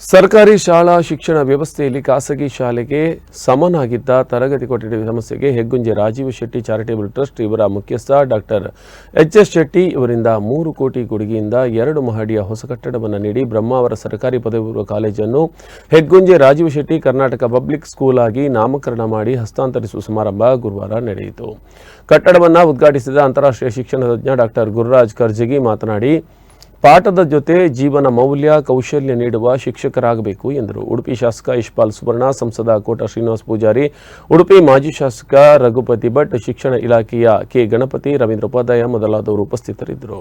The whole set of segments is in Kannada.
ಸರ್ಕಾರಿ ಶಾಲಾ ಶಿಕ್ಷಣ ವ್ಯವಸ್ಥೆಯಲ್ಲಿ ಖಾಸಗಿ ಶಾಲೆಗೆ ಸಮನಾಗಿದ್ದ ತರಗತಿ ಕೊಠಡಿ ಸಮಸ್ಯೆಗೆ ಹೆಗ್ಗುಂಜೆ ರಾಜೀವ್ ಶೆಟ್ಟಿ ಚಾರಿಟೇಬಲ್ ಟ್ರಸ್ಟ್ ಇವರ ಮುಖ್ಯಸ್ಥ ಡಾಕ್ಟರ್ ಎಚ್ ಎಸ್ ಶೆಟ್ಟಿ ಇವರಿಂದ ಮೂರು ಕೋಟಿ ಕೊಡುಗೆಯಿಂದ ಎರಡು ಮಹಡಿಯ ಹೊಸ ಕಟ್ಟಡವನ್ನು ನೀಡಿ ಬ್ರಹ್ಮಾವರ ಸರ್ಕಾರಿ ಪದವಿ ಪೂರ್ವ ಕಾಲೇಜನ್ನು ಹೆಗ್ಗುಂಜೆ ರಾಜೀವ್ ಶೆಟ್ಟಿ ಕರ್ನಾಟಕ ಪಬ್ಲಿಕ್ ಸ್ಕೂಲ್ ಆಗಿ ನಾಮಕರಣ ಮಾಡಿ ಹಸ್ತಾಂತರಿಸುವ ಸಮಾರಂಭ ಗುರುವಾರ ನಡೆಯಿತು. ಕಟ್ಟಡವನ್ನು ಉದ್ಘಾಟಿಸಿದ ಅಂತಾರಾಷ್ಟ್ರೀಯ ಶಿಕ್ಷಣ ತಜ್ಞ ಡಾಕ್ಟರ್ ಗುರುರಾಜ್ ಕರ್ಜಗಿ ಮಾತನಾಡಿ ಪಾಠದ ಜೊತೆ ಜೀವನ ಮೌಲ್ಯ, ಕೌಶಲ್ಯ ನೀಡುವ ಶಿಕ್ಷಕರಾಗಬೇಕು ಎಂದರು. ಉಡುಪಿ ಶಾಸಕ ಯಶ್ಪಾಲ್ ಸುವರ್ಣ, ಸಂಸದ ಕೋಟ ಶ್ರೀನಿವಾಸ ಪೂಜಾರಿ, ಉಡುಪಿ ಮಾಜಿ ಶಾಸಕ ರಘುಪತಿ ಭಟ್, ಶಿಕ್ಷಣ ಇಲಾಖೆಯ ಕೆ. ಗಣಪತಿ, ರವೀಂದ್ರ ಉಪಾಧ್ಯಾಯ ಮೊದಲಾದವರು ಉಪಸ್ಥಿತರಿದ್ದರು.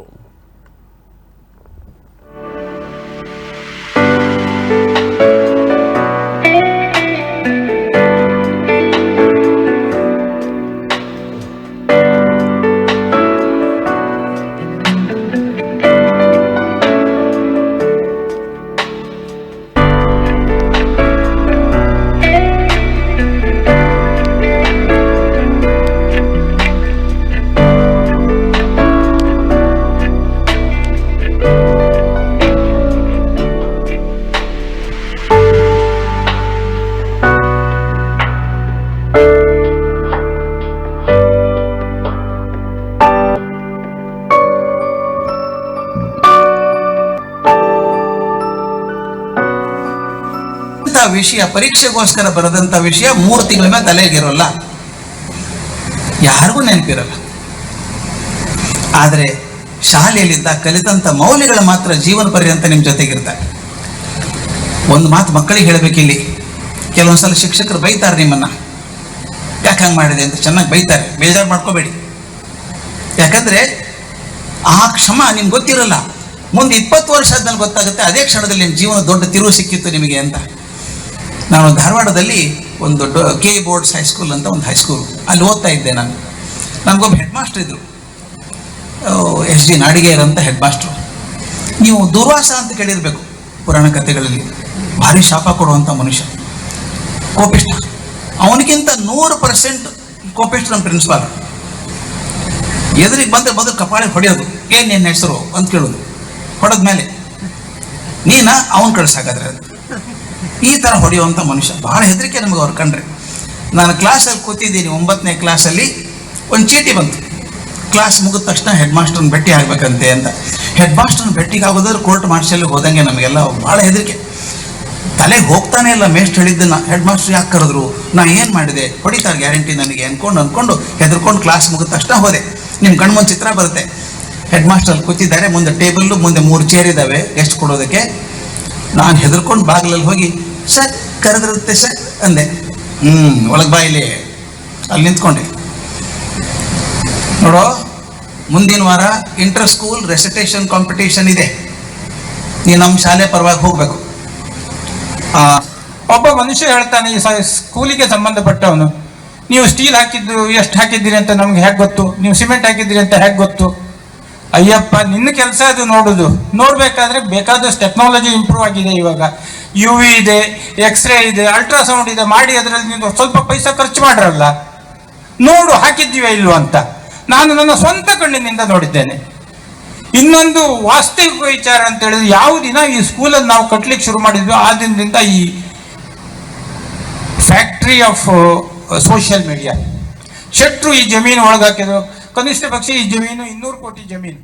ವಿಷಯ, ಪರೀಕ್ಷೆಗೋಸ್ಕರ ಬರೆದಂಥ ವಿಷಯ ಮೂರು ತಿಂಗಳ ಮೇಲೆ ತಲೆಗಿರೋಲ್ಲ. ಯಾರಿಗೂ ನೆನಪಿರಲ್ಲ. ಆದರೆ ಶಾಲೆಯಲ್ಲಿದ್ದ ಕಲಿತಂಥ ಮೌಲ್ಯಗಳು ಮಾತ್ರ ಜೀವನ ಪರ್ಯಂತ ನಿಮ್ಮ ಜೊತೆಗಿರ್ತಾರೆ. ಒಂದು ಮಾತು ಮಕ್ಕಳಿಗೆ ಹೇಳಬೇಕಿಲ್ಲಿ ಕೆಲವೊಂದ್ಸಲ ಶಿಕ್ಷಕರು ಬೈತಾರೆ ನಿಮ್ಮನ್ನ. ಯಾಕೆ ಹಂಗೆ ಮಾಡಿದೆ ಅಂತ ಚೆನ್ನಾಗಿ ಬೈತಾರೆ. ಬೇಜಾರು ಮಾಡ್ಕೋಬೇಡಿ. ಯಾಕಂದ್ರೆ ಆ ಕ್ಷಮ ನಿಮ್ಗೆ ಗೊತ್ತಿರಲ್ಲ. ಮುಂದೆ ಇಪ್ಪತ್ತು ವರ್ಷ ಆದ್ಮೇಲೆ ಗೊತ್ತಾಗುತ್ತೆ, ಅದೇ ಕ್ಷಣದಲ್ಲಿ ನಿಮ್ಮ ಜೀವನ ದೊಡ್ಡ ತಿರುವು ಸಿಕ್ಕಿತ್ತು ನಿಮಗೆ ಅಂತ. ನಾನು ಧಾರವಾಡದಲ್ಲಿ ಒಂದು ಕೆ ಬೋರ್ಡ್ಸ್ ಹೈಸ್ಕೂಲ್ ಅಂತ ಒಂದು ಹೈಸ್ಕೂಲ್ ಅಲ್ಲಿ ಓದ್ತಾ ಇದ್ದೆ ನಾನು. ನನಗೊಬ್ಬ ಹೆಡ್ ಮಾಸ್ಟರ್ ಇದ್ದರು ಎಸ್ ಡಿ ನಾಡಿಗೇರ್ ಅಂತ ಹೆಡ್ ಮಾಸ್ಟ್ರು ನೀವು ದುರ್ವಾಸ ಅಂತ ಕೇಳಿರಬೇಕು ಪುರಾಣ ಕಥೆಗಳಲ್ಲಿ. ಭಾರಿ ಶಾಪ ಕೊಡುವಂಥ ಮನುಷ್ಯ. ಕೋಪಿಷ್ಟ. ಅವನಿಗಿಂತ ನೂರು ಪರ್ಸೆಂಟ್ ಕೋಪಿಷ್ಟ ನಮ್ಮ ಪ್ರಿನ್ಸಿಪಾಲ್ ಎದುರಿಗೆ ಬಂದರೆ ಮೊದಲು ಕಪಾಳಿ ಹೊಡೆಯೋದು. ಏನು ನಿನ್ನ ಹೆಸರು? ಅಂತ ಕೇಳೋದು. ಹೊಡೆದ ಮೇಲೆ ನೀನ ಅವನು ಕಳ್ಸಾಕಾದ್ರೆ ಈ ಥರ ಹೊಡೆಯುವಂಥ ಮನುಷ್ಯ. ಬಹಳ ಹೆದರಿಕೆ ನಮಗೆ ಅವ್ರು ಕಂಡ್ರೆ. ನಾನು ಕ್ಲಾಸಲ್ಲಿ ಕೂತಿದ್ದೀನಿ, ಒಂಬತ್ತನೇ ಕ್ಲಾಸಲ್ಲಿ ಒಂದು ಚೀಟಿ ಬಂತು. ಕ್ಲಾಸ್ ಮುಗಿದ ತಕ್ಷಣ ಹೆಡ್ ಮಾಸ್ಟರ್ನ ಭೇಟಿ ಆಗ್ಬೇಕಂತೆ ಅಂತ. ಹೆಡ್ ಮಾಸ್ಟರ್ನ ಭೇಟಿಗೆ ಆಗೋದ್ರೆ ಕೋರ್ಟ್ ಮಾರ್ಷಲ್ ಹೋದಂಗೆ ನಮಗೆಲ್ಲ ಭಾಳ ಹೆದರಿಕೆ. ತಲೆಗೆ ಹೋಗ್ತಾನೆ ಇಲ್ಲ ಮೇಸ್ಟ್ ಹೇಳಿದ್ದನ್ನ. ಹೆಡ್ ಮಾಸ್ಟರ್ ಯಾಕೆ ಕರೆದ್ರು? ನಾ ಏನು ಮಾಡಿದೆ? ಹೊಡಿತಾರೆ ಗ್ಯಾರಂಟಿ ನನಗೆ ಅಂದ್ಕೊಂಡು ಅಂದ್ಕೊಂಡು ಹೆದರ್ಕೊಂಡು ಕ್ಲಾಸ್ ಮುಗಿದ ತಕ್ಷಣ ಹೋದೆ. ನಿಮ್ಮ ಕಣ್ಮೊಂದು ಚಿತ್ರ ಬರುತ್ತೆ. ಹೆಡ್ ಮಾಸ್ಟರ್ ಕೂತಿದ್ದಾರೆ, ಮುಂದೆ ಟೇಬಲ್ಲು ಮುಂದೆ ಮೂರು ಚೇರ್ ಇದ್ದಾವೆ ಗೆಸ್ಟ್ ಕೊಡೋದಕ್ಕೆ. ನಾನು ಹೆದರ್ಕೊಂಡು ಬಾಗಿಲಲ್ಲಿ ಹೋಗಿ ಸರ್, ಕರೆದಿರುತ್ತೆ ಸ ಅಂದೆ. ಹ್ಮ್, ಒಳಗ್ ಬಾ ಇಲ್ಲಿ. ಅಲ್ಲಿ ನಿಂತ್ಕೊಂಡೆ. ನೋಡೋ, ಮುಂದಿನ ವಾರ ಇಂಟರ್ ಸ್ಕೂಲ್ ರೆಸಿಟೇಷನ್ ಕಾಂಪಿಟೇಷನ್ ಇದೆ. ನೀ ನಮ್ಮ ಶಾಲೆ ಪರವಾಗಿ ಹೋಗಬೇಕು. ಒಬ್ಬ ಮನುಷ್ಯ ಹೇಳ್ತಾನೆ, ಈ ಸ- ಸ್ಕೂಲಿಗೆ ಸಂಬಂಧಪಟ್ಟವನು, ನೀವು ಸ್ಟೀಲ್ ಹಾಕಿದ್ದು, ಎಷ್ಟು ಹಾಕಿದ್ದೀರಿ ಅಂತ ನಮ್ಗೆ ಹೇಗೆ ಗೊತ್ತು? ನೀವು ಸಿಮೆಂಟ್ ಹಾಕಿದ್ದೀರಿ ಅಂತ ಹೇಗೆ ಗೊತ್ತು? ಅಯ್ಯಪ್ಪ, ನಿನ್ನ ಕೆಲಸ ಅದು ನೋಡುದು. ನೋಡ್ಬೇಕಾದ್ರೆ ಬೇಕಾದಷ್ಟು ಟೆಕ್ನಾಲಜಿ ಇಂಪ್ರೂವ್ ಆಗಿದೆ ಇವಾಗ. ಯು ವಿ ಇದೆ ಎಕ್ಸ್ರೇ ಇದೆ ಅಲ್ಟ್ರಾಸೌಂಡ್ ಇದೆ, ಮಾಡಿ ಅದರಲ್ಲಿ ನೀವು ಸ್ವಲ್ಪ ಪೈಸಾ ಖರ್ಚು ಮಾಡ್ರಲ್ಲ. ನೋಡು ಹಾಕಿದ್ದೀವಿ ಇಲ್ವ ಅಂತ. ನಾನು ನನ್ನ ಸ್ವಂತ ಕಣ್ಣಿನಿಂದ ನೋಡಿದ್ದೇನೆ. ಇನ್ನೊಂದು ವಾಸ್ತವಿಕ ವಿಚಾರ ಅಂತ ಹೇಳಿದ್ರೆ ಯಾವ ದಿನ ಈ ಸ್ಕೂಲನ್ನು ನಾವು ಕಟ್ಟಲಿಕ್ಕೆ ಶುರು ಮಾಡಿದ್ವಿ ಆ ದಿನದಿಂದ ಈ ಫ್ಯಾಕ್ಟ್ರಿ ಆಫ್ ಸೋಷಿಯಲ್ ಮೀಡಿಯಾ ಶೆಟ್ರು ಈ ಜಮೀನು ಒಳಗಾಕಿದ್ರು ಕನಿಷ್ಠ ಪಕ್ಷ ಈ ಜಮೀನು ಇನ್ನೂರು ಕೋಟಿ ಜಮೀನು.